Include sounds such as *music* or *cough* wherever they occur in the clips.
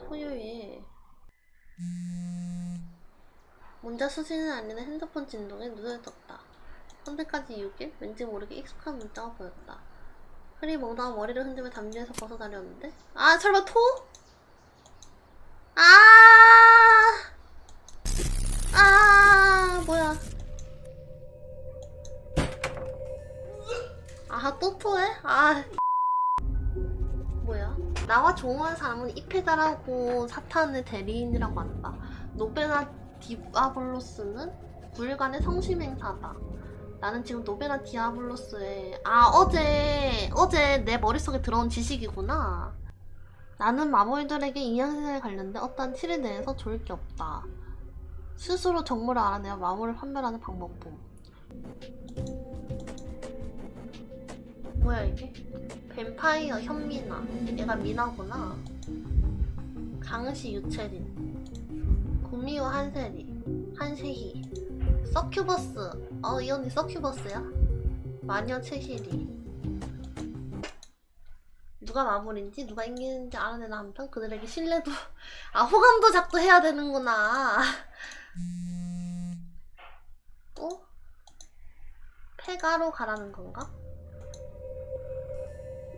토요일 문자 수신은 아니는 핸드폰 진동에 눈을 떴다. 선택까지 6일 왠지 모르게 익숙한 문자가 보였다. 흐리 멍당한 머리를 흔들며 담요에서 벗어나려는데 아 설마 토? 아! 아 뭐야 아 또 토해? 아? 나와 좋아하는 사람은 이페다라고 사탄의 대리인이라고 한다. 노베나 디아블로스는 9일간의 성심 행사다. 나는 지금 노베나 디아블로스의 아 어제 어제 내 머릿속에 들어온 지식이구나. 나는 마모이들에게 인양생에 관련된 어떠한 티를 내서 좋을 게 없다. 스스로 정보를 알아내어 마모를 판별하는 방법뿐. 뭐야 이게? 뱀파이어 현미나. 얘가 미나구나. 강시 유채린. 구미호 한세리. 한세희. 서큐버스. 어 이 언니 서큐버스야? 마녀 채시리 누가 마무리인지 누가 이기는지 알아내는 한편 그들에게 신뢰도 아 호감도 작도 해야 되는구나. 또? 폐가로 가라는 건가?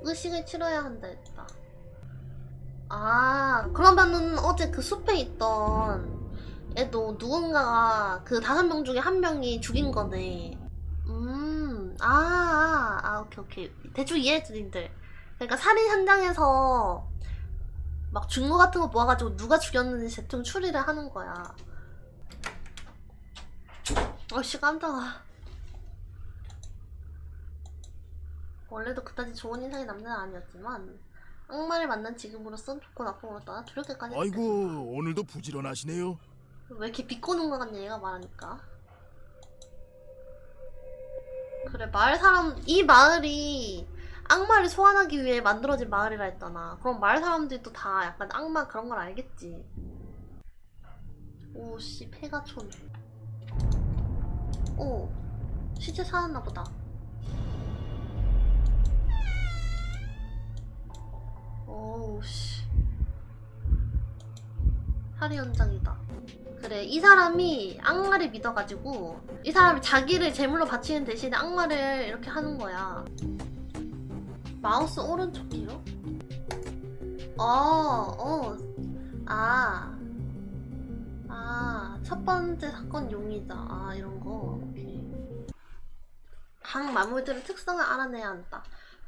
의식을 치러야 한다 했다. 아, 그러면은 어제 그 숲에 있던 애도 누군가가 그 다섯 명 중에 한 명이 죽인 거네. 음, 아, 아, 아, 오케이, 오케이. 대충 이해했지, 님들. 그러니까 살인 현장에서 막 증거 같은 거 모아가지고 누가 죽였는지 대충 추리를 하는 거야. 어씨, 깜짝아. 원래도 그다지 좋은 인상의 남자는 아니었지만 악마를 만난 지금으로선 좋고 나쁨으로 따라 두렵게까지 아이고 느껴진다. 오늘도 부지런하시네요. 왜 이렇게 비꼬는 것 같냐 얘가 말하니까. 그래 마을 사람 이 마을이 악마를 소환하기 위해 만들어진 마을이라 했잖아. 그럼 마을 사람들이 또 다 약간 악마 그런 걸 알겠지. 오씨 폐가촌. 오 시체 사왔나 보다 오우씨. 살해 현장이다. 그래 이 사람이 악마를 믿어가지고 이 사람이 자기를 제물로 바치는 대신에 악마를 이렇게 하는 거야. 마우스 오른쪽이요? 어, 어, 아, 아, 첫 번째 사건 용의자, 아, 이런 거, 오케이. 각 마물들의 특성을 알아내야 한다.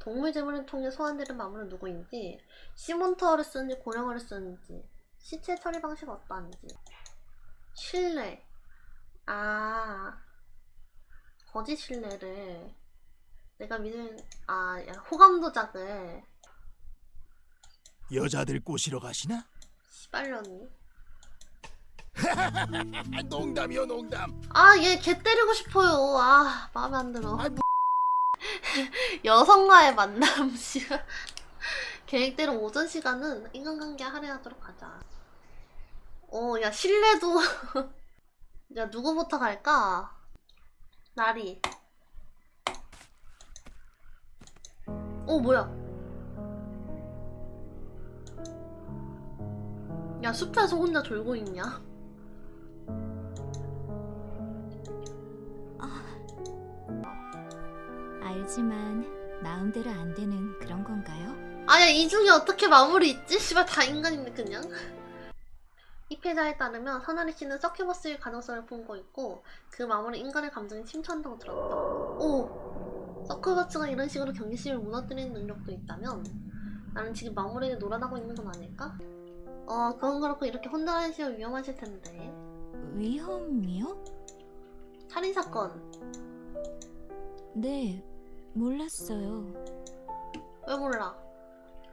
동물 제물을 통해 소환되는 마물은 누구인지, 시몬터를 쓰는지 고령어를 쓰는지, 시체 처리 방식이 어떠한지, 신뢰, 아, 거짓 신뢰를 내가 믿는, 아, 야, 호감 도작을, 여자들 꼬시러 가시나? 시발년이. 아, *laughs* 농담이요 농담. 아, 얘 개 때리고 싶어요. 아, 마음에 안 들어. 아, 뭐- *laughs* 여성과의 만남 *laughs* 시간. 계획대로 오전 시간은 인간관계 할애하도록 하자. 어, 야, 신뢰도. *laughs* 야, 누구부터 갈까? 나리. 어, 뭐야? 야, 숲에서 혼자 졸고 있냐? 알지만 마음대로 안 되는 그런 건가요? 아야 이 중에 어떻게 마무리 있지? 씨발 다 인간인데 그냥 이 패자에 따르면 선아리 씨는 서큐버스일 가능성을 품고 있고 그 마무리 인간의 감정에 침투한다고 들었다 오! 서큐버스가 이런 식으로 경계심을 무너뜨리는 능력도 있다면 나는 지금 마무리에 놀아나고 있는 건 아닐까? 어 그건 그렇고 이렇게 혼자 하시면 위험하실 텐데 위험이요? 살인사건 네, 몰랐어요. 왜 몰라?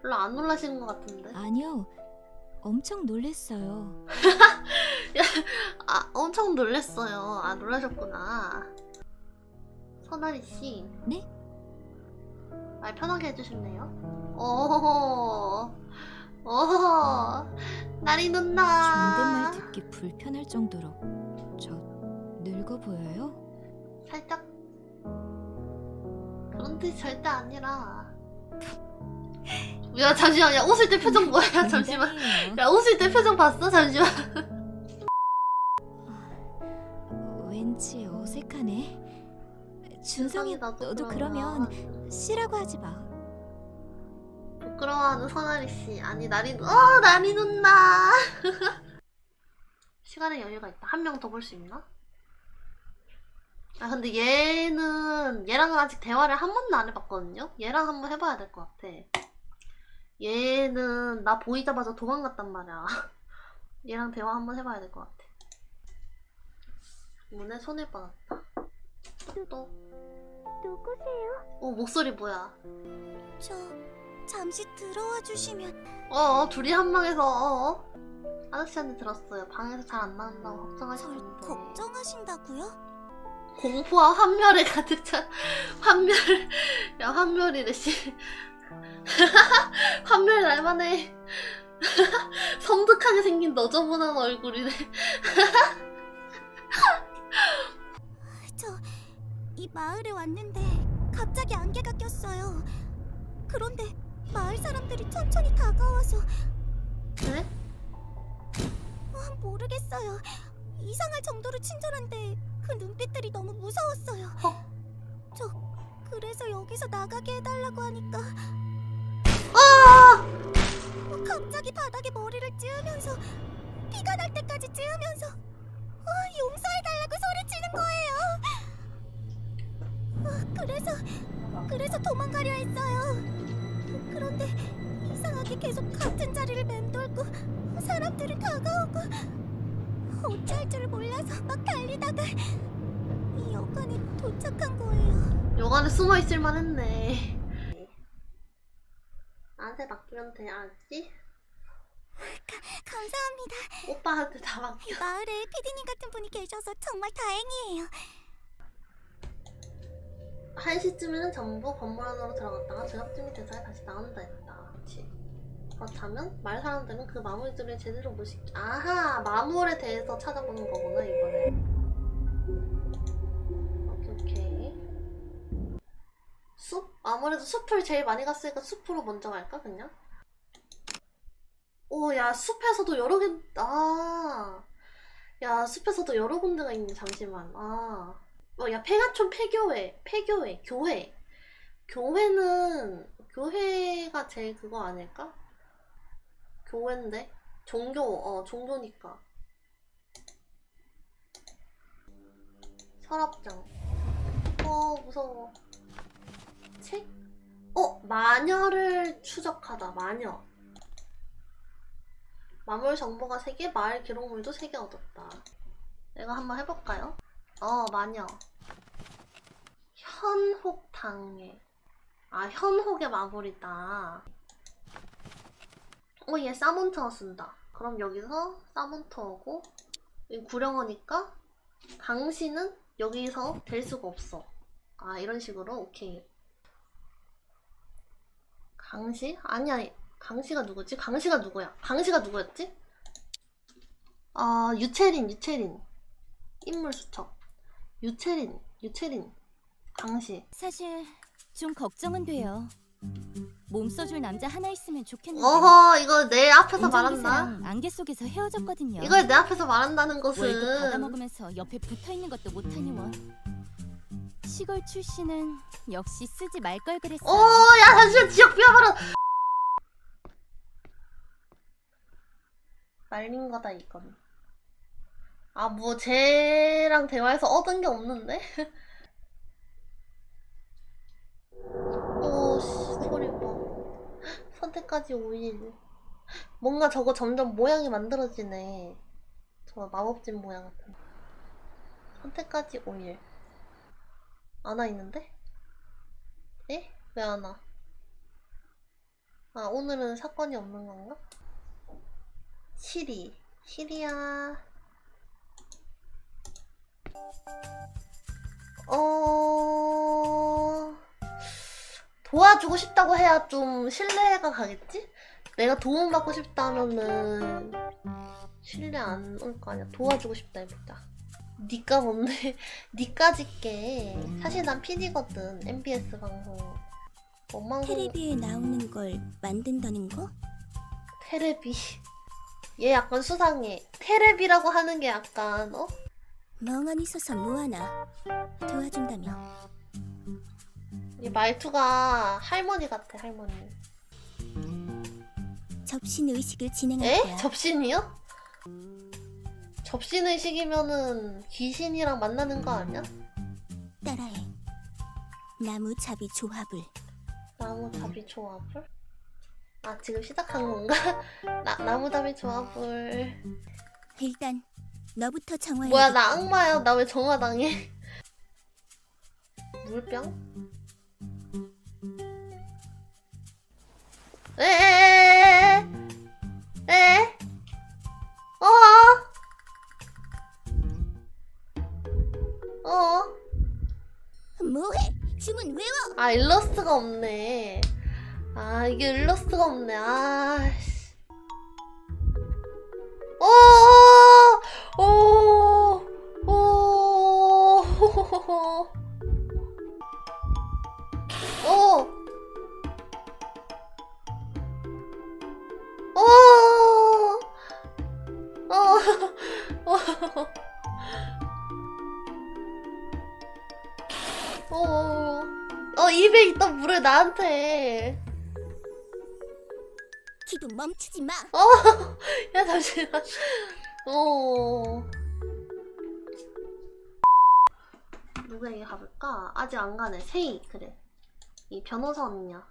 별로 안 놀라시는 것 같은데 아니요, 엄청 놀랬어요. *laughs* 아, 엄청 놀랬어요. 아, 놀라셨구나. 선아리 씨. 네? 말 편하게 해주셨네요. 오, 오, 나리 누나. 존댓말 듣기 불편할 정도로 저 늙어 보여요? 살짝 그런 뜻이 절대 아니라 *laughs* 야 잠시만 야 웃을 때 표정 뭐야 잠시만 농담이에요. 야 웃을 때 표정 봤어 잠시만 왠지 어색하네. 준성이 나도 너도. 그러면 씨라고 하지 마. 부끄러워하는 선아리 씨 아니 나리 어 나리 누나 *laughs* 시간에 여유가 있다 한 명 더 볼 수 있나? 아 근데 얘는 얘랑은 아직 대화를 한 번도 안 해봤거든요? 얘랑 한번 해봐야 될 것 같아. 얘는 나 보이자마자 도망갔단 말이야. *laughs* 얘랑 대화 한번 해봐야 될 것 같아. 문에 손을 뻗었다. 또. 누구세요? 어, 목소리 뭐야? 저 잠시 들어와 주시면. 어, 둘이 한 방에서 어, 어? 아저씨한테 들었어요. 방에서 잘 안 나온다고 절 걱정하시는데 걱정하신다고요? 공포와 환멸에 가득 찬 *laughs* 환멸 야 환멸이래 씨 환멸 날만해 섬뜩하게 생긴 너저분한 얼굴이래 *laughs* 저이 마을에 왔는데 갑자기 안개가 꼈어요. 그런데 마을 사람들이 천천히 다가와서 그래? 아, 모르겠어요. 이상할 정도로 친절한데 그 눈빛들이 너무 무서웠어요. 어? 저 그래서 여기서 나가게 해달라고 하니까 아! 어, 갑자기 바닥에 머리를 찌우면서 피가 날 때까지 찌우면서 어, 용서해달라고 소리치는 거예요. 어, 그래서 그래서 도망가려 했어요. 그런데 이상하게 계속 같은 자리를 맴돌고 사람들이 다가오고 어찌할 줄 몰라서 막 달리다가 이 여관에 도착한 거예요. 여간에 숨어 있을 만했네. 나한테 맡기면 돼, 알았지? 감사합니다. 오빠한테 다 맡겨. 마을에 피디님 같은 분이 계셔서 정말 다행이에요. 1시쯤에는 전부 건물 안으로 들어갔다가 저녁쯤이 돼서야 다시 나온다 했다. 그치? 그렇다면 말 사람들은 그 마물들을 제대로 못 시... 아하! 마물에 대해서 찾아보는 거구나, 이거는. 오케이, 오케이. 숲? 아무래도 숲을 제일 많이 갔으니까 숲으로 먼저 갈까, 그냥? 오, 야, 숲에서도 여러 개, 아. 야, 숲에서도 여러 군데가 있네, 잠시만. 아. 어, 야, 폐가촌 폐교회, 폐교회, 교회. 교회는, 교회가 제일 그거 아닐까? 교회인데? 종교, 어, 종교니까. 서랍장. 어, 무서워. 책? 어, 마녀를 추적하다, 마녀. 마물 정보가 3개, 마을 기록물도 3개 얻었다. 내가 한번 해볼까요? 어, 마녀. 현혹당해. 아, 현혹의 마블이다. 어, 얘 사몬터 쓴다. 그럼 여기서 사몬터고, 이 구령어니까, 강시는 여기서 될 수가 없어. 아, 이런 식으로? 오케이. 강시? 아니야, 강시가 누구지? 강시가 누구야? 강시가 누구였지? 아, 유채린, 유채린. 인물 수첩. 유채린, 유채린, 강시. 사실 좀 걱정은 돼요. 몸 써줄 남자 하나 있으면 좋겠는데. 어허, 이거 내 앞에서 말한다. 안개 속에서 헤어졌거든요. 이걸 내 앞에서 말한다는 월급 것은 받아먹으면서 옆에 붙어 있는 것도 못하니 원. 시골 출신은 역시 쓰지 말 걸 그랬어요. 오, 야, 잠시만, 지역 비워버려! 말린 거다, 이건. 아, 뭐, 쟤랑 대화해서 얻은 게 없는데? *laughs* 오, 씨, 소리 봐. 선택까지 5일. 뭔가 저거 점점 모양이 만들어지네. 저 마법진 모양 같은. 선택까지 5일. 안 와 있는데? 에? 왜 안 와? 아, 오늘은 사건이 없는 건가? 시리. 시리야. 어... 도와주고 싶다고 해야 좀 신뢰가 가겠지? 내가 도움받고 싶다면은 신뢰 안 올 거 아니야. 도와주고 싶다 해보자. 니가 뭔데? *laughs* 니까짓게. 사실 난 PD거든. MBS 방송. 엄마 테레비에 나오는 걸 만든다는 거? 테레비. 얘 약간 수상해. 테레비라고 하는 게 약간 어? 멍하니 서서 뭐하나 도와준다며 이 말투가 할머니 같아 할머니. 접신 의식을 진행할 에? 거야 접신이요? 접신 의식이면은 귀신이랑 만나는 거 아니야? 따라해 나무잡이 조합을 나무잡이 조합을? 아 지금 시작한 건가? *laughs* 나 나무잡이 조합을. 일단 너부터 정화해 뭐야 나 악마야 나 왜 정화당해? *laughs* 물병? 에에에에에 에? 어? 어? 뭐해 주문 외워 아 일러스트가 없네. 아 이게 일러스트가 없네. 아씨. 오, 오, 오, 오, 물을 나한테 기도 멈추지 마 어, *laughs* 야 잠시만. 어. 누구에게 가볼까? 아직 안 가네. 세이 그래. 이 변호사 언니야.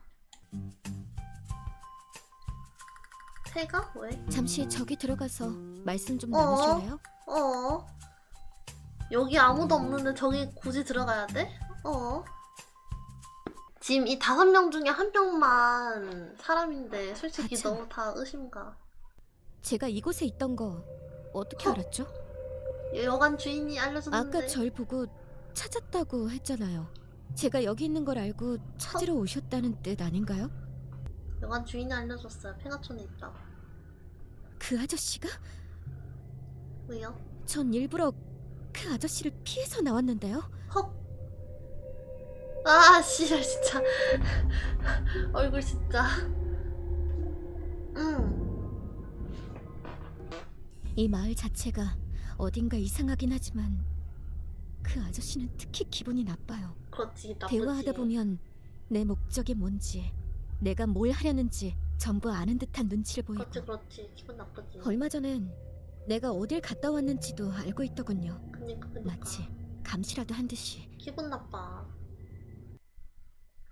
세가 왜? 잠시 저기 들어가서 말씀 좀 어? 나누실래요? 어. 여기 아무도 없는데 저기 굳이 들어가야 돼? 어. 지금 이 다섯 명 중에 한 명만 사람인데 솔직히 아참. 너무 다 의심가. 제가 이곳에 있던 거 어떻게 어? 알았죠? 여관 주인이 알려줬는데. 아까 절 보고 찾았다고 했잖아요. 제가 여기 있는 걸 알고 찾으러 오셨다는 뜻 아닌가요? 여관 주인이 알려줬어요. 팽하촌에 있다고. 그 아저씨가? 왜요? 전 일부러 그 아저씨를 피해서 나왔는데요. 헉. 아, 씨발 진짜. *laughs* 얼굴 진짜. 음. 이 마을 자체가 어딘가 이상하긴 하지만 그 아저씨는 특히 기분이 나빠요. 그렇지. 나쁘지. 대화하다 보면 내 목적이 뭔지, 내가 뭘 하려는지 전부 아는 듯한 눈치를 보이고 그렇지, 그렇지. 기분 나쁘지. 얼마 전엔 내가 어딜 갔다 왔는지도 알고 있더군요. 그니까, 그니까. 마치 감시라도 한 듯이. 기분 나빠.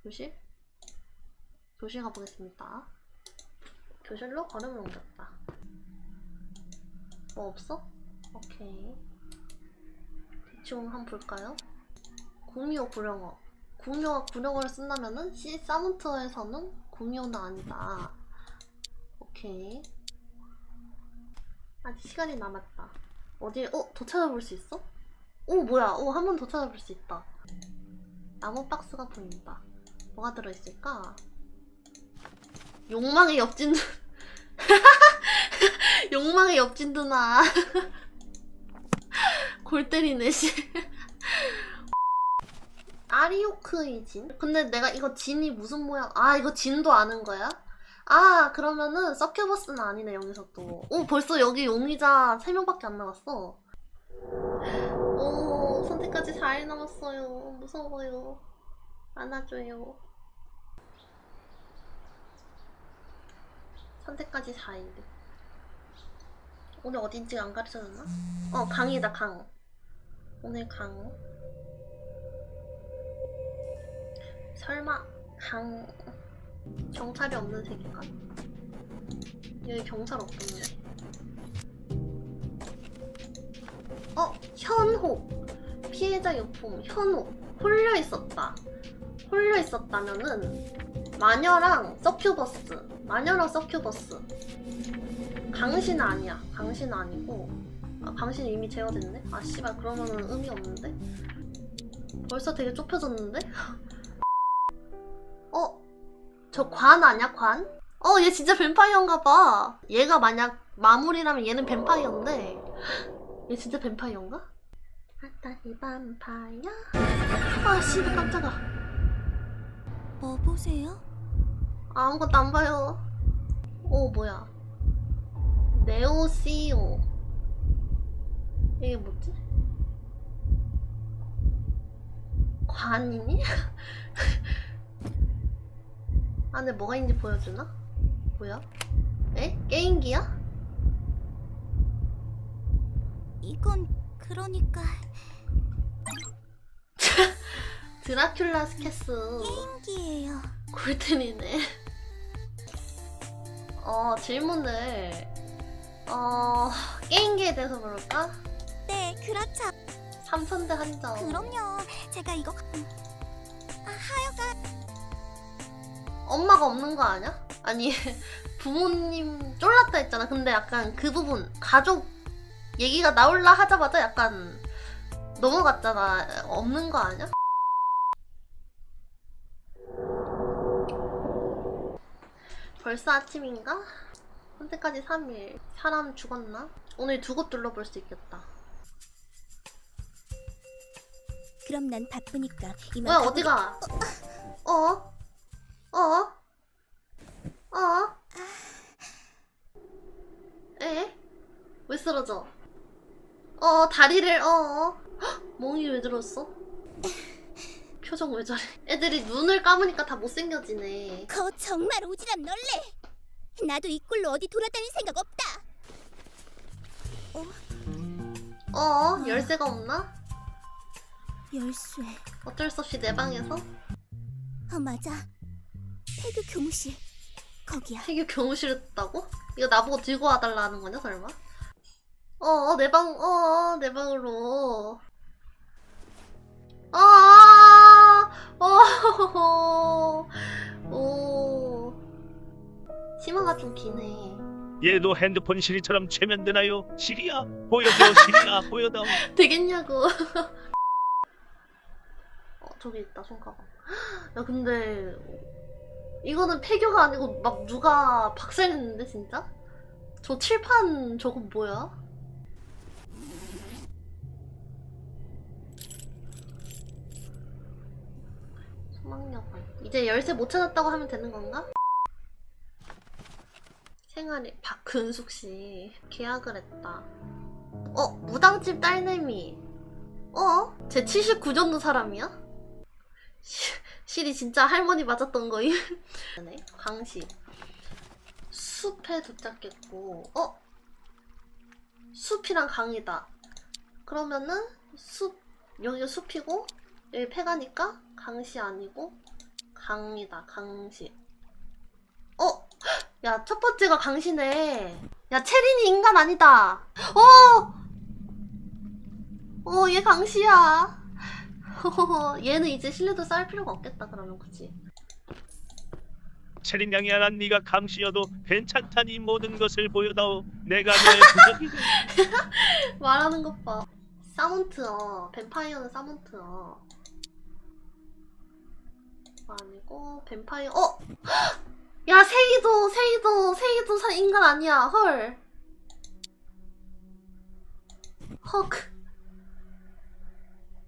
교실? 교실 가보겠습니다. 교실로 걸음을 옮겼다. 뭐 없어? 오케이. 대충 한번 볼까요? 구미호 구령어. 구미호가 구령어를 쓴다면은 C 사문트에서는 구미호는 아니다. 오케이. 아직 시간이 남았다. 어디, 어? 더 찾아볼 수 있어? 오, 뭐야. 오, 한 번 더 찾아볼 수 있다. 나무 박스가 보인다. 뭐가 들어있을까? 욕망의 옆진, *laughs* 욕망의 옆진 누나. *laughs* 골 때리네, 씨. 아리오크의 진? 근데 내가 이거 진이 무슨 모양, 아, 이거 진도 아는 거야? 아, 그러면은 서큐버스는 아니네, 여기서 또. 오, 벌써 여기 용의자 3명밖에 안 남았어. 오, 선택까지 4일 남았어요. 무서워요. 안아줘요. 선택까지 4일. 오늘 어딘지 안 가르쳐줬나? 어, 강이다, 강. 오늘 강. 설마, 강. 경찰이 없는 세계관? 여기 경찰 없던데. 어, 현호. 피해자 유품, 현호. 홀려 있었다. 홀려 있었다면은, 마녀랑 서큐버스. 마녀랑 서큐버스. 강신 아니야. 강신 아니고. 아, 강신 이미 제어됐네? 아, 씨발, 그러면은 의미 없는데? 벌써 되게 좁혀졌는데? *laughs* 어? 저 관 아니야, 관? 어, 얘 진짜 뱀파이어인가봐. 얘가 만약 마무리라면 얘는 뱀파이어인데. *gasps* 얘 진짜 뱀파이어인가? 아따니 뱀파이어? 아, 씨발, 깜짝아. 뭐 보세요? 아무것도 안 봐요. 오, 뭐야. 네오시오. 이게 뭐지? 관이니? *laughs* 안에 뭐가 있는지 보여주나? 뭐야? 에? 게임기야? 이건 그러니까 드라큘라 스케스. 게임기예요. 골든이네. 어, 질문을, 어, 게임기에 대해서 물을까? 네, 그렇죠. 삼천대 한정. 그럼요. 제가 이거 음. 아, 하여간 엄마가 없는 거 아니야? 아니, *laughs* 부모님 쫄랐다 했잖아. 근데 약간 그 부분, 가족 얘기가 나올라 하자마자 약간 넘어갔잖아. 없는 거 아니야? 벌써 아침인가? 현재까지 3일. 사람 죽었나? 오늘 두 곳 둘러볼 수 있겠다. 그럼 난 바쁘니까 이만 뭐야. 어디가? 어? 어? 어? 에? 왜 쓰러져? 어, 다리를, 어. 헉, 멍이 왜 들었어? 표정 왜 저래? 애들이 눈을 감으니까 다 못생겨지네. 거 정말 오지랖 넓네. 나도 이 꼴로 어디 돌아다닐 생각 없다. 어, 열쇠가 없나? 열쇠. 어쩔 수 없이 내 방에서 아 맞아. 태교 교무실. 거기야. 태교 교무실에 뒀다고? 이거 나보고 들고 와달라는 거냐, 설마? 어, 내 방, 어, 내 방으로. 아, 어, 오. *laughs* 치마가 좀 기네. 얘도 핸드폰 시리처럼 최면되나요? 시리야 보여줘 시리야 *laughs* 보여다오 되겠냐고. *laughs* 어, 저기 있다, 손가방. *gasps* 야, 근데, 이거는 폐교가 아니고 막 누가 박살냈는데, 진짜? 저 칠판 저거 뭐야? 소망여관. 이제 열쇠 못 찾았다고 하면 되는 건가? 생활이 박근숙 씨 계약을 했다. 어 무당집 딸내미. 어? 제 79정도 사람이야? 시- 실이 진짜 할머니 맞았던 거임? 네, 광시. 숲에 도착했고, 어? 숲이랑 강이다. 그러면은 숲, 여기가 숲이고, 여기 폐가니까 강시 아니고, 강이다, 강시. 어? 야, 첫 번째가 강시네. 야, 체린이 인간 아니다. 어! 어, 얘 강시야. *laughs* 얘는 이제 신뢰도 쌓을 필요가 없겠다, 그러면, 그치? 체린 양이야 난 네가 강씨여도 괜찮다니 모든 것을 보여다오 내가 너의 부적이 돼. *laughs* 말하는 것 봐. 사몬트어. 뱀파이어는 사몬트어. 아니고, 뱀파이어, 어! *gasps* 야, 세이도, 세이도, 세이도 사- 인간 아니야. 헐. 헉.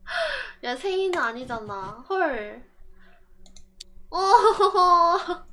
*gasps* 야, 세이는 아니잖아. 헐. 어, *laughs*